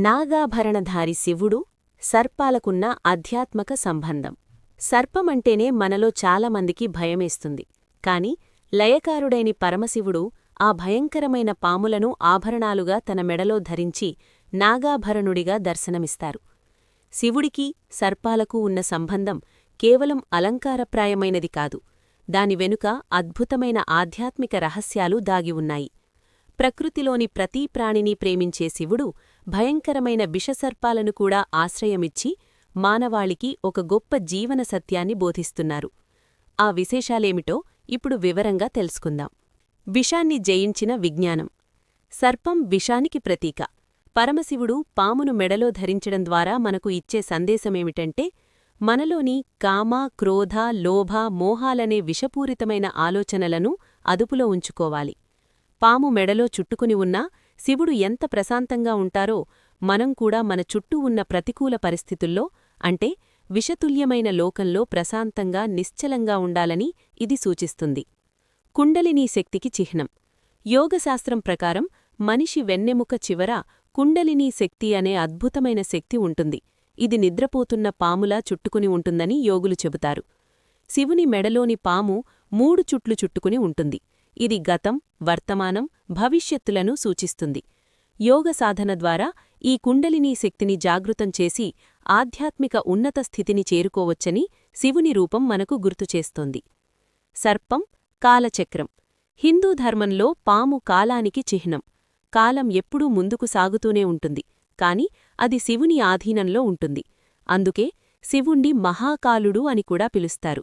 నాగాభరణధారి శివుడు సర్పాలకున్న ఆధ్యాత్మక సంబంధం. సర్పమంటేనే మనలో చాలామందికి భయమేస్తుంది. కాని లయకారుడైన పరమశివుడు ఆ భయంకరమైన పాములను ఆభరణాలుగా తన మెడలో ధరించి నాగాభరణుడిగా దర్శనమిస్తారు. శివుడికి సర్పాలకు ఉన్న సంబంధం కేవలం అలంకారప్రాయమైనది కాదు. దాని వెనుక అద్భుతమైన ఆధ్యాత్మిక రహస్యాలు దాగి ఉన్నాయి. ప్రకృతిలోని ప్రతీ ప్రాణిని ప్రేమించే శివుడు భయంకరమైన విషసర్పాలను కూడా ఆశ్రయమిచ్చి మానవాళికి ఒక గొప్ప జీవన సత్యాన్ని బోధిస్తున్నారు. ఆ విశేషాలేమిటో ఇప్పుడు వివరంగా తెలుసుకుందాం. విషాన్ని జయించిన విజ్ఞానం. సర్పం విషానికి ప్రతీక. పరమశివుడు పామును మెడలో ధరించడం ద్వారా మనకు ఇచ్చే సందేశమేమిటంటే మనలోని కామ క్రోధ లోభ మోహాలనే విషపూరితమైన ఆలోచనలను అదుపులో ఉంచుకోవాలి. పాము మెడలో చుట్టుకుని ఉన్నా శివుడు ఎంత ప్రశాంతంగా ఉంటారో మనం కూడా మన చుట్టూ ఉన్న ప్రతికూల పరిస్థితుల్లో అంటే విషతుల్యమైన లోకంలో ప్రశాంతంగా నిశ్చలంగా ఉండాలని ఇది సూచిస్తుంది. కుండలినీ శక్తికి చిహ్నం. యోగశాస్త్రం ప్రకారం మనిషి వెన్నెముక చివర కుండలినీ శక్తి అనే అద్భుతమైన శక్తి ఉంటుంది. ఇది నిద్రపోతున్న పాములా చుట్టుకుని ఉంటుందని యోగులు చెబుతారు. శివుని మెడలోని పాము మూడు చుట్లు చుట్టుకుని ఉంటుంది. ఇది గతం వర్తమానం భవిష్యత్తులను సూచిస్తుంది. యోగ సాధన ద్వారా ఈ కుండలినీ శక్తిని జాగృతం చేసి ఆధ్యాత్మిక ఉన్నత స్థితిని చేరుకోవచ్చని శివుని రూపం మనకు గుర్తుచేస్తోంది సర్పం కాలచక్రం. హిందూ ధర్మంలో పాము కాలానికి చిహ్నం. కాలం ఎప్పుడూ ముందుకు సాగుతూనే ఉంటుంది కాని అది శివుని ఆధీనంలో ఉంటుంది. అందుకే శివుణ్ణి మహాకాలుడు అని కూడా పిలుస్తారు.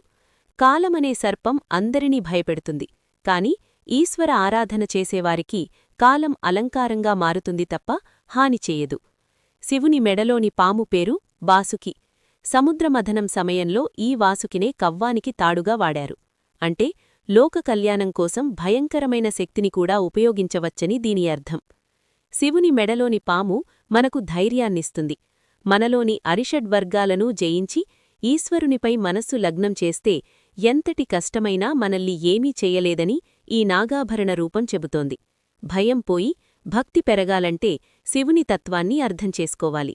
కాలమనే సర్పం అందరినీ భయపెడుతుంది. కాని ఈశ్వర ఆరాధన చేసేవారికి కాలం అలంకారంగా మారుతుంది తప్ప హాని చేయదు. శివుని మెడలోని పాము పేరు వాసుకి. సముద్రమథనం సమయంలో ఈ వాసుకినే కవ్వానికి తాడుగా వాడారు. అంటే లోక కళ్యాణం కోసం భయంకరమైన శక్తిని కూడా ఉపయోగించవచ్చని దీని అర్థం. శివుని మెడలోని పాము మనకు ధైర్యాన్నిస్తుంది. మనలోని అరిషడ్వర్గాలను జయించి ఈశ్వరునిపై మనస్సు లగ్నం చేస్తే ఎంతటి కష్టమైనా మనల్ని ఏమీ చేయలేదని ఈ నాగాభరణ రూపం చెబుతోంది. భయం పోయి భక్తి పెరగాలంటే శివుని తత్వాన్ని అర్థం చేసుకోవాలి.